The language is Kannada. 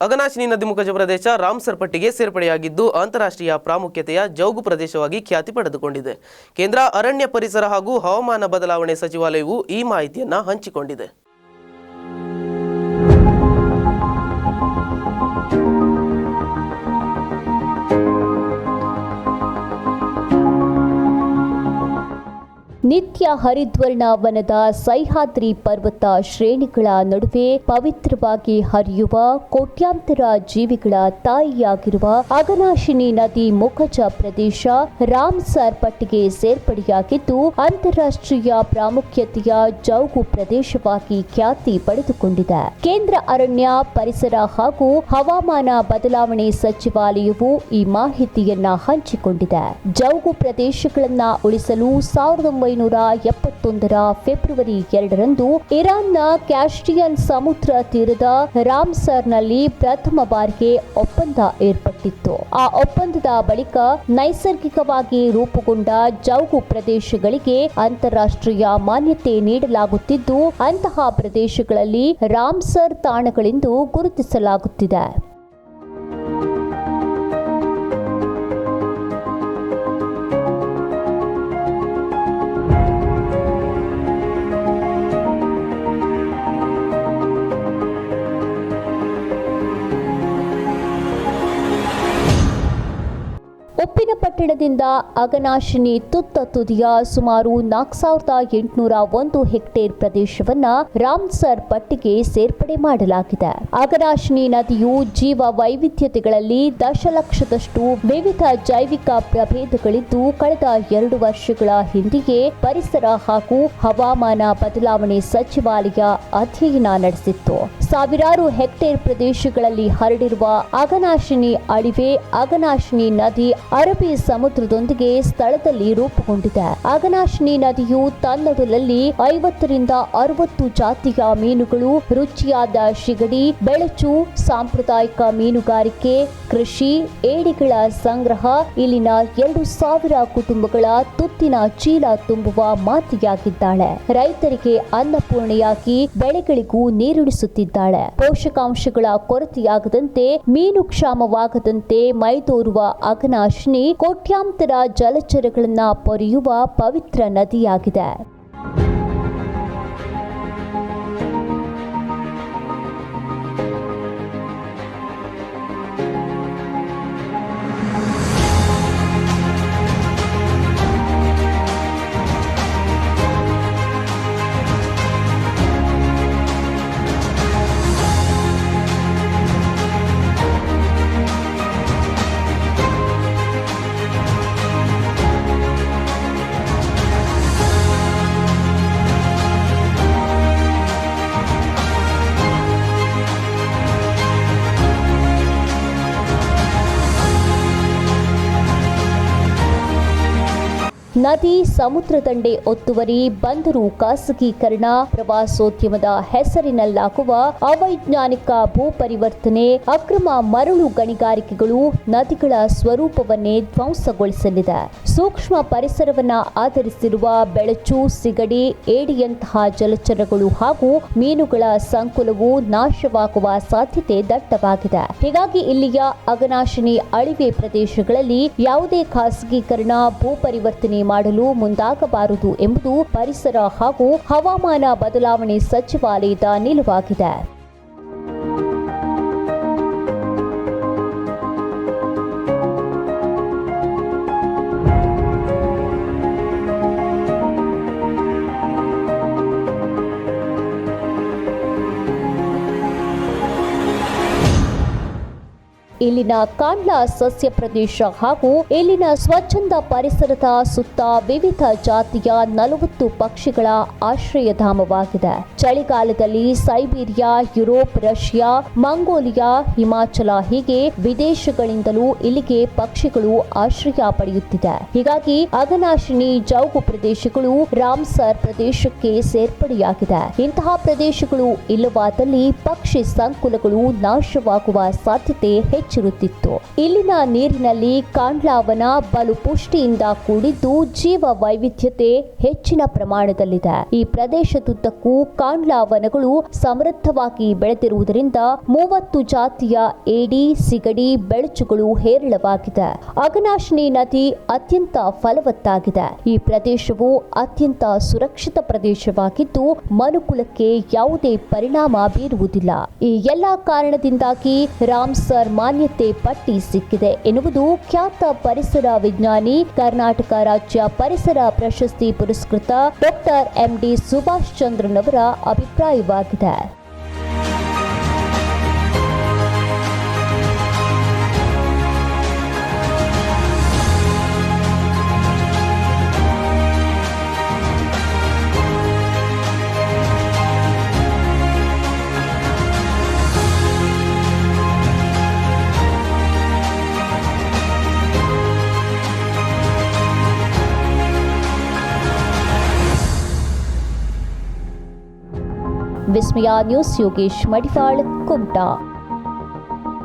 ಅಗನಾಶಿನಿ ನದಿಮುಖಜ ಪ್ರದೇಶ ರಾಮ್ಸರ್ ಪಟ್ಟಿಗೆ ಸೇರ್ಪಡೆಯಾಗಿದ್ದು ಅಂತಾರಾಷ್ಟ್ರೀಯ ಪ್ರಾಮುಖ್ಯತೆಯ ಜೌಗು ಪ್ರದೇಶವಾಗಿ ಖ್ಯಾತಿ ಪಡೆದುಕೊಂಡಿದೆ. ಕೇಂದ್ರ ಅರಣ್ಯ ಪರಿಸರ ಹಾಗೂ ಹವಾಮಾನ ಬದಲಾವಣೆ ಸಚಿವಾಲಯವು ಈ ಮಾಹಿತಿಯನ್ನು ಹಂಚಿಕೊಂಡಿದೆ. ನಿತ್ಯ ಹರಿದ್ವರ್ಣ ವನದ ಸಹ್ಯಾದ್ರಿ ಪರ್ವತ ಶ್ರೇಣಿಗಳ ನಡುವೆ ಪವಿತ್ರವಾಗಿ ಹರಿಯುವ ಕೋಟ್ಯಾಂತರ ಜೀವಿಗಳ ತಾಯಿಯಾಗಿರುವ ಅಗನಾಶಿನಿ ನದಿ ಮುಖಜ ಪ್ರದೇಶ ರಾಮ್ಸರ್ ಪಟ್ಟಿಗೆ ಸೇರ್ಪಡೆಯಾಗಿದ್ದು, ಅಂತಾರಾಷ್ಟ್ರೀಯ ಪ್ರಾಮುಖ್ಯತೆಯ ಜೌಗು ಪ್ರದೇಶವಾಗಿ ಖ್ಯಾತಿ ಪಡೆದುಕೊಂಡಿದೆ. ಕೇಂದ್ರ ಅರಣ್ಯ, ಪರಿಸರ ಹಾಗೂ ಹವಾಮಾನ ಬದಲಾವಣೆ ಸಚಿವಾಲಯವು ಈ ಮಾಹಿತಿಯನ್ನ ಹಂಚಿಕೊಂಡಿದೆ. ಜೌಗು ಪ್ರದೇಶಗಳನ್ನ ಉಳಿಸಲು ಸಾವಿರದ ಒಂಬೈನೂರ ಎಪ್ಪತ್ತೊಂದರ ಫೆಬ್ರವರಿ ಎರಡರಂದು ಇರಾನ್ನ ಕ್ಯಾಸ್ಟಿಯನ್ ಸಮುದ್ರ ತೀರದ ರಾಮ್ಸರ್ನಲ್ಲಿ ಪ್ರಥಮ ಬಾರಿಗೆ ಒಪ್ಪಂದ ಏರ್ಪಟ್ಟಿತ್ತು. ಆ ಒಪ್ಪಂದದ ಬಳಿಕ ನೈಸರ್ಗಿಕವಾಗಿ ರೂಪುಗೊಂಡ ಜೌಗು ಪ್ರದೇಶಗಳಿಗೆ ಅಂತಾರಾಷ್ಟ್ರೀಯ ಮಾನ್ಯತೆ ನೀಡಲಾಗುತ್ತಿದ್ದು, ಅಂತಹ ಪ್ರದೇಶಗಳಲ್ಲಿ ರಾಮ್ಸರ್ ತಾಣಗಳೆಂದು ಗುರುತಿಸಲಾಗುತ್ತಿದೆ. ಪಟ್ಟಣದಿಂದ ಅಗನಾಶಿನಿ ತುತ್ತ ತುದಿಯ ಸುಮಾರು ನಾಲ್ಕು ಸಾವಿರದ ಎಂಟುನೂರ ಒಂದು ಹೆಕ್ಟೇರ್ ಪ್ರದೇಶವನ್ನ ರಾಮ್ಸರ್ ಪಟ್ಟಿಗೆ ಸೇರ್ಪಡೆ ಮಾಡಲಾಗಿದೆ. ಅಗನಾಶಿನಿ ನದಿಯು ಜೀವ ವೈವಿಧ್ಯತೆಗಳಲ್ಲಿ ದಶಲಕ್ಷದಷ್ಟು ವಿವಿಧ ಜೈವಿಕ ಪ್ರಭೇದಗಳಿದ್ದು, ಕಳೆದ ಎರಡು ವರ್ಷಗಳ ಹಿಂದೆಯೇ ಪರಿಸರ ಹಾಗೂ ಹವಾಮಾನ ಬದಲಾವಣೆ ಸಚಿವಾಲಯ ಅಧ್ಯಯನ ನಡೆಸಿತ್ತು. ಸಾವಿರಾರು ಹೆಕ್ಟೇರ್ ಪ್ರದೇಶಗಳಲ್ಲಿ ಹರಡಿರುವ ಅಗನಾಶಿನಿ ಅಳಿವೆ, ಅಗನಾಶಿನಿ ನದಿ ಅರಬ್ಬಿ ಸಮುದ್ರದೊಂದಿಗೆ ಸ್ಥಳದಲ್ಲಿ ರೂಪುಗೊಂಡಿದೆ. ಅಗನಾಶಿನಿ ನದಿಯು ತನ್ನಡಲಲ್ಲಿ ಐವತ್ತರಿಂದ ಅರವತ್ತು ಜಾತಿಯ ಮೀನುಗಳು, ರುಚಿಯಾದ ಶಿಗಡಿ, ಬೆಳಚು, ಸಾಂಪ್ರದಾಯಿಕ ಮೀನುಗಾರಿಕೆ, ಕೃಷಿ, ಏಡಿಗಳ ಸಂಗ್ರಹ, ಇಲ್ಲಿನ ಎರಡು ಸಾವಿರ ಕುಟುಂಬಗಳ ತುತ್ತಿನ ಚೀಲ ತುಂಬುವ ಮಾತಿಯಾಗಿದ್ದಾಳೆ. ರೈತರಿಗೆ ಅನ್ನಪೂರ್ಣೆಯಾಗಿ ಬೆಳೆಗಳಿಗೂ ನೀರುಣಿಸುತ್ತಿದ್ದಾಳೆ ಪೋಷಕಾಂಶಗಳ ಕೊರತೆಯಾಗದಂತೆ, ಮೀನು ಕ್ಷಾಮವಾಗದಂತೆ ಮೈದೋರುವ ಅಘನಾಶಿನಿ ಕೋಟ್ಯಾಂತರ ಜಲಚರಗಳನ್ನು ಪೊರೆಯುವ ಪವಿತ್ರ ನದಿಯಾಗಿದೆ. ನದಿ ಸಮುದ್ರ ದಂಡೆ ಒತ್ತುವರಿ ಬಂದರು ಖಾಸಗೀಕರಣ. ಪ್ರವಾಸೋದ್ಯಮದ ಹೆಸರಿನಲ್ಲಾಗುವ ಅವೈಜ್ಞಾನಿಕ ಭೂ ಪರಿವರ್ತನೆ ಅಕ್ರಮ ಮರಳು ಗಣಿಗಾರಿಕೆಗಳು ನದಿಗಳ ಸ್ವರೂಪವನ್ನೇ ಧ್ವಂಸಗೊಳಿಸಲಿದೆ. ಸೂಕ್ಷ್ಮ ಪರಿಸರವನ್ನ ಆಧರಿಸಿರುವ ಬೆಳಚು, ಸಿಗಡಿ, ಏಡಿಯಂತಹ ಜಲಚರಗಳು ಹಾಗೂ ಮೀನುಗಳ ಸಂಕುಲವು ನಾಶವಾಗುವ ಸಾಧ್ಯತೆ ದಟ್ಟವಾಗಿದೆ. ಹೀಗಾಗಿ ಇಲ್ಲಿಯ ಅಗನಾಶಿನಿ ಅಳಿವೆ ಪ್ರದೇಶಗಳಲ್ಲಿ ಯಾವುದೇ ಖಾಸಗೀಕರಣ ಭೂ ಪರಿವರ್ತನೆ ಮಾಡಲು ಮುಂದಾಗಬಾರದು ಎಂಬುದು ಪರಿಸರ ಹಾಗೂ ಹವಾಮಾನ ಬದಲಾವಣೆ ಸಚಿವಾಲಯದ ನಿಲುವಾಗಿದೆ. ಇಲ್ಲಿನ ಕಾಂಡ್ಲ ಸಸ್ಯ ಪ್ರದೇಶ ಹಾಗೂ ಇಲ್ಲಿನ ಸ್ವಚ್ಛಂದ ಪರಿಸರದ ಸುತ್ತ ವಿವಿಧ ಜಾತಿಯ ನಲವತ್ತು ಪಕ್ಷಿಗಳ ಆಶ್ರಯಧಾಮವಾಗಿದೆ. ಚಳಿಗಾಲದಲ್ಲಿ Siberia, Europe, Russia, Mongolia, Himachal ಹೀಗೆ ವಿದೇಶಗಳಿಂದಲೂ ಇಲ್ಲಿಗೆ ಪಕ್ಷಿಗಳು ಆಶ್ರಯ ಪಡೆಯುತ್ತಿದೆ. ಹೀಗಾಗಿ ಅಗನಾಶಿನಿ ಜೌಗು ಪ್ರದೇಶಗಳು ರಾಮ್ಸರ್ ಪ್ರದೇಶಕ್ಕೆ ಸೇರ್ಪಡೆಯಾಗಿದೆ. ಇಂತಹ ಪ್ರದೇಶಗಳು ಇಲ್ಲವಾದಲ್ಲಿ ಪಕ್ಷಿ ಸಂಕುಲಗಳು ನಾಶವಾಗುವ ಸಾಧ್ಯತೆ ಹೆಚ್ಚು ಮಿಂಚಿರುತ್ತಿತ್ತು ಇಲ್ಲಿನ ನೀರಿನಲ್ಲಿ ಕಾಂಡ್ಲಾವನ ಬಲು ಪುಷ್ಟಿಯಿಂದ ಕೂಡಿದ್ದು ಜೀವ ವೈವಿಧ್ಯತೆ ಹೆಚ್ಚಿನ ಪ್ರಮಾಣದಲ್ಲಿದೆ. ಈ ಪ್ರದೇಶದುದ್ದಕ್ಕೂ ಕಾಂಡ್ಲಾವನಗಳು ಸಮೃದ್ಧವಾಗಿ ಬೆಳೆದಿರುವುದರಿಂದ ಮೂವತ್ತು ಜಾತಿಯ ಏಡಿ, ಸಿಗಡಿ, ಬೆಳಚುಗಳು ಹೇರಳವಾಗಿದೆ. ಅಗನಾಶಿನಿ ನದಿ ಅತ್ಯಂತ ಫಲವತ್ತಾಗಿದೆ. ಈ ಪ್ರದೇಶವು ಅತ್ಯಂತ ಸುರಕ್ಷಿತ ಪ್ರದೇಶವಾಗಿದ್ದು, ಮನುಕುಲಕ್ಕೆ ಯಾವುದೇ ಪರಿಣಾಮ ಬೀರುವುದಿಲ್ಲ. ಈ ಎಲ್ಲಾ ಕಾರಣದಿಂದಾಗಿ ರಾಮ್ಸರ್ ಮಾನ್ಯತೆ ಪಟ್ಟಿ ಸಿಕ್ಕಿದೆ ಎನ್ನುವುದು ಖ್ಯಾತ ಪರಿಸರ ವಿಜ್ಞಾನಿ, ಕರ್ನಾಟಕ ರಾಜ್ಯ ಪರಿಸರ ಪ್ರಶಸ್ತಿ ಪುರಸ್ಕೃತ ಡಾಕ್ಟರ್ ಎಂಡಿ ಸುಭಾಷ್ ಚಂದ್ರನವರ ಅಭಿಪ್ರಾಯವಾಗಿದೆ. விஸ்மயா நியூஸ் யோகேஷ் மடிசால் கும்டா.